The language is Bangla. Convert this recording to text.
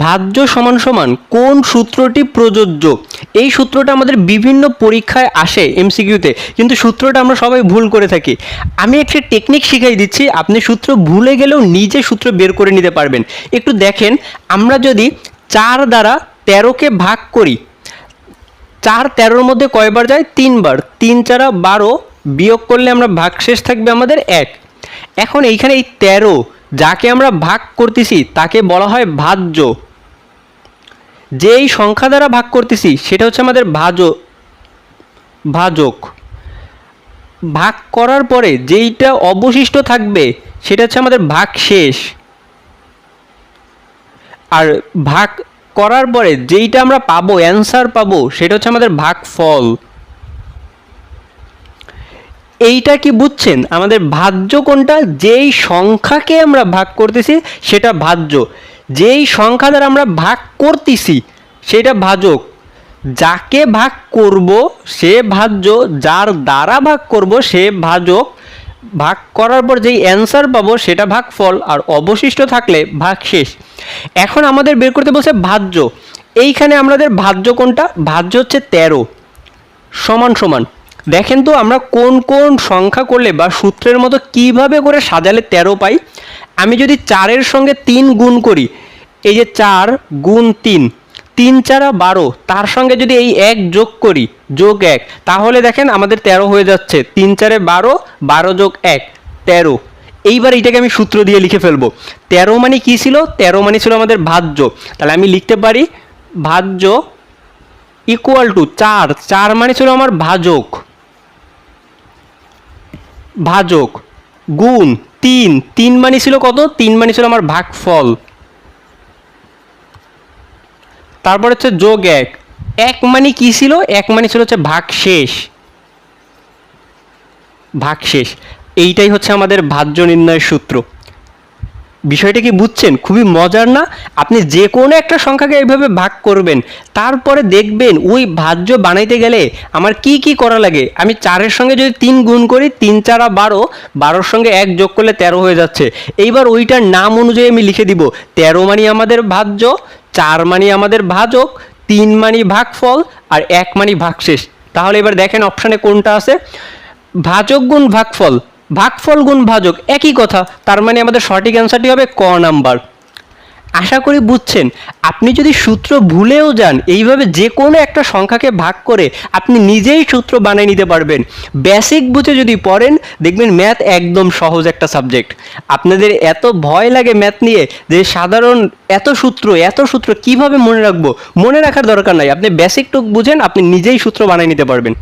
ভাজ্য সমান সমান কোন সূত্রটি প্রযোজ্য? এই সূত্রটা আমাদের বিভিন্ন পরীক্ষায় আসে এমসিকিউতে কিন্তু সূত্রটা আমরা সবাই ভুল করে থাকি। আমি একটি টেকনিক শিখাই দিচ্ছি, আপনি সূত্র ভুলে গেলেও নিজে সূত্র বের করে নিতে পারবেন। একটু দেখেন, আমরা যদি চার দ্বারা তেরোকে ভাগ করি, চার তেরোর মধ্যে কয়বার যায়? তিনবার। তিন চারা বারো বিয়োগ করলে আমরা ভাগ শেষ থাকবে আমাদের এক। এখন এইখানে এই তেরো যাকে আমরা ভাগ করতেছি, তাকে বলা হয় ভাজ্য। যেই সংখ্যা দ্বারা ভাগ করতেছি, সেটা হচ্ছে আমাদের ভাজ, ভাজক। ভাগ করার পরে যেইটা অবশিষ্ট থাকবে, সেটা হচ্ছে আমাদের ভাগ শেষ। আর ভাগ করার পরে যেইটা আমরা পাবো, অ্যান্সার পাবো, সেটা হচ্ছে আমাদের ভাগ ফল এইটা কি বুঝছেন? আমাদের ভাজ্য কোনটা? যেই সংখ্যাকে আমরা ভাগ করতেছি, সেটা ভাজ্য। যেই সংখ্যা দ্বারা আমরা ভাগ করতেছি, সেটা ভাজক। যাকে ভাগ করব, সে ভাজ্য, যার দ্বারা ভাগ করব, সে ভাজক। ভাগ করার পর যেই অ্যান্সার পাবো, সেটা ভাগ ফল আর অবশিষ্ট থাকলে ভাগ শেষ এখন আমাদের বের করতে বলছে ভাজ্য। এইখানে আমাদের ভাজ্য কোনটা? ভাজ্য হচ্ছে তেরো। সমান সমান। দেখেন তো আমরা কোন কোন সংখ্যা করলে বা সূত্রের মতো কীভাবে করে সাজালে তেরো পাই? আমি যদি চারের সঙ্গে তিন গুণ করি, এই যে চার গুণ তিন তিন চারা বারো, তার সঙ্গে যদি এই এক যোগ করি, যোগ এক, তাহলে দেখেন আমাদের তেরো হয়ে যাচ্ছে। তিন চারে বারো বারো যোগ এক, তেরো। এইবার এইটাকে আমি সূত্র দিয়ে লিখে ফেলব। তেরো মানে কি ছিল? তেরো মানে ছিল আমাদের ভাজ্য। তাহলে আমি লিখতে পারি, ভাজ্য ইকুয়াল টু চার চার মানে ছিল আমার ভাজক। ভাজক, গুণ, তিন। তিন মানি ছিল কত? তিন মানি ছিল আমার ভাগফল। তারপর হচ্ছে যোগ এক। এক মানে কি ছিল? এক মানি ছিল হচ্ছে ভাগ শেষ ভাগ শেষ এইটাই হচ্ছে আমাদের ভাজ্য নির্ণয়ের সূত্র। বিষয়টা কি বুঝছেন? খুবই মজার না? আপনি যে কোনো একটা সংখ্যাকে এইভাবে ভাগ করবেন, তারপরে দেখবেন ওই ভাজ্য বানাইতে গেলে আমার কি কি করা লাগে? আমি চারের সঙ্গে যদি তিন গুণ করি, তিন চারা বারো, বারোর সঙ্গে এক যোগ করলে তেরো হয়ে যাচ্ছে। এইবার ওইটার নাম অনুযায়ী আমি লিখে দিব, তেরো মানি আমাদের ভাজ্য, চার মানি আমাদের ভাজক, তিন মানি ভাগফল, আর এক মানি ভাগশেষ। তাহলে এবার দেখেন অপশানে কোনটা আছে? ভাজক গুণ ভাগফল। ভাগফল গুণ ভাজক একই কথা, তার মানে আমাদের সঠিক অ্যান্সারটি হবে ক নাম্বার। আশা করি বুঝছেন, আপনি যদি সূত্র ভুলেও যান, এইভাবে যে কোনো একটা সংখ্যাকে ভাগ করে আপনি নিজেই সূত্র বানিয়ে নিতে পারবেন। বেসিক বুঝে যদি পড়েন, দেখবেন ম্যাথ একদম সহজ একটা সাবজেক্ট আপনাদের এত ভয় লাগে ম্যাথ নিয়ে যে সাধারণ এত সূত্র এত সূত্র কীভাবে মনে রাখব? মনে রাখার দরকার নাই। আপনি বেসিকটুক বুঝেন, আপনি নিজেই সূত্র বানিয়ে নিতে পারবেন।